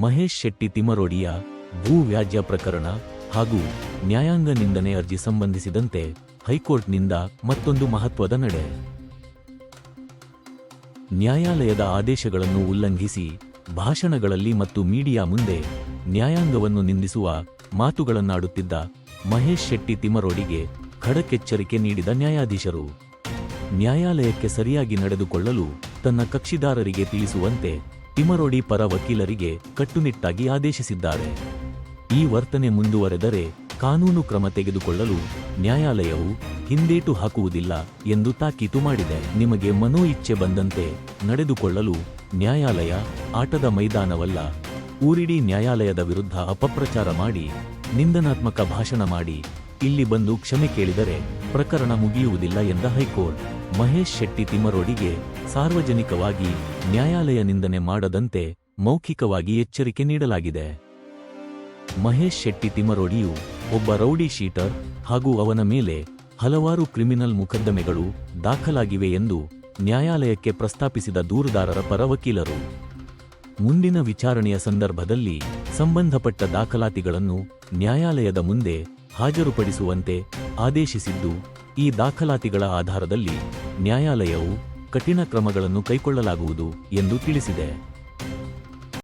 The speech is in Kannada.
ಮಹೇಶ್ ಶೆಟ್ಟಿ ತಿಮರೋಡಿಯ ಭೂ ವ್ಯಾಜ್ಯ ಪ್ರಕರಣ ಹಾಗೂ ನ್ಯಾಯಾಂಗ ನಿಂದನೆ ಅರ್ಜಿ ಸಂಬಂಧಿಸಿದಂತೆ ಹೈಕೋರ್ಟ್ನಿಂದ ಮತ್ತೊಂದು ಮಹತ್ವದ ನಡೆ. ನ್ಯಾಯಾಲಯದ ಆದೇಶಗಳನ್ನು ಉಲ್ಲಂಘಿಸಿ ಭಾಷಣಗಳಲ್ಲಿ ಮತ್ತು ಮೀಡಿಯಾ ಮುಂದೆ ನ್ಯಾಯಾಂಗವನ್ನು ನಿಂದಿಸುವ ಮಾತುಗಳನ್ನಾಡುತ್ತಿದ್ದ ಮಹೇಶ್ ಶೆಟ್ಟಿ ತಿಮರೋಡಿಗೆ ಖಡಕ್ಕೆಚ್ಚರಿಕೆ ನೀಡಿದ ನ್ಯಾಯಾಧೀಶರು. ನ್ಯಾಯಾಲಯಕ್ಕೆ ಸರಿಯಾಗಿ ನಡೆದುಕೊಳ್ಳಲು ತನ್ನ ಕಕ್ಷಿದಾರರಿಗೆ ತಿಳಿಸುವಂತೆ ತಿಮರೋಡಿ ಪರ ವಕೀಲರಿಗೆ ಕಟ್ಟುನಿಟ್ಟಾಗಿ ಆದೇಶಿಸಿದ್ದಾರೆ. ಈ ವರ್ತನೆ ಮುಂದುವರೆದರೆ ಕಾನೂನು ಕ್ರಮ ತೆಗೆದುಕೊಳ್ಳಲು ನ್ಯಾಯಾಲಯವು ಹಿಂದೇಟು ಹಾಕುವುದಿಲ್ಲ ಎಂದು ತಾಕೀತು ಮಾಡಿದೆ. ನಿಮಗೆ ಮನೋ ಇಚ್ಛೆ ಬಂದಂತೆ ನಡೆದುಕೊಳ್ಳಲು ನ್ಯಾಯಾಲಯ ಆಟದ ಮೈದಾನವಲ್ಲ. ಊರಿಡೀ ನ್ಯಾಯಾಲಯದ ವಿರುದ್ಧ ಅಪಪ್ರಚಾರ ಮಾಡಿ, ನಿಂದನಾತ್ಮಕ ಭಾಷಣ ಮಾಡಿ, ಇಲ್ಲಿ ಬಂದು ಕ್ಷಮೆ ಕೇಳಿದರೆ ಪ್ರಕರಣ ಮುಗಿಯುವುದಿಲ್ಲ ಎಂದ ಹೈಕೋರ್ಟ್. ಮಹೇಶ್ ಶೆಟ್ಟಿ ತಿಮರೋಡಿಗೆ ಸಾರ್ವಜನಿಕವಾಗಿ ನ್ಯಾಯಾಲಯ ನಿಂದನೆ ಮಾಡದಂತೆ ಮೌಖಿಕವಾಗಿ ಎಚ್ಚರಿಕೆ ನೀಡಲಾಗಿದೆ. ಮಹೇಶ್ ಶೆಟ್ಟಿ ತಿಮರೋಡಿಯು ಒಬ್ಬ ರೌಡಿ ಶೀಟರ್ ಹಾಗೂ ಅವನ ಮೇಲೆ ಹಲವಾರು ಕ್ರಿಮಿನಲ್ ಮೊಕದ್ದಮೆಗಳು ದಾಖಲಾಗಿವೆ ಎಂದು ನ್ಯಾಯಾಲಯಕ್ಕೆ ಪ್ರಸ್ತಾಪಿಸಿದ ದೂರುದಾರರ ಪರ ವಕೀಲರು. ಮುಂದಿನ ವಿಚಾರಣೆಯ ಸಂದರ್ಭದಲ್ಲಿ ಸಂಬಂಧಪಟ್ಟ ದಾಖಲಾತಿಗಳನ್ನು ನ್ಯಾಯಾಲಯದ ಮುಂದೆ ಹಾಜರುಪಡಿಸುವಂತೆ ಆದೇಶಿಸಿದ್ದು, ಈ ದಾಖಲಾತಿಗಳ ಆಧಾರದಲ್ಲಿ ನ್ಯಾಯಾಲಯವು ಕಠಿಣ ಕ್ರಮಗಳನ್ನು ಕೈಗೊಳ್ಳಲಾಗುವುದು ಎಂದು ತಿಳಿಸಿದೆ.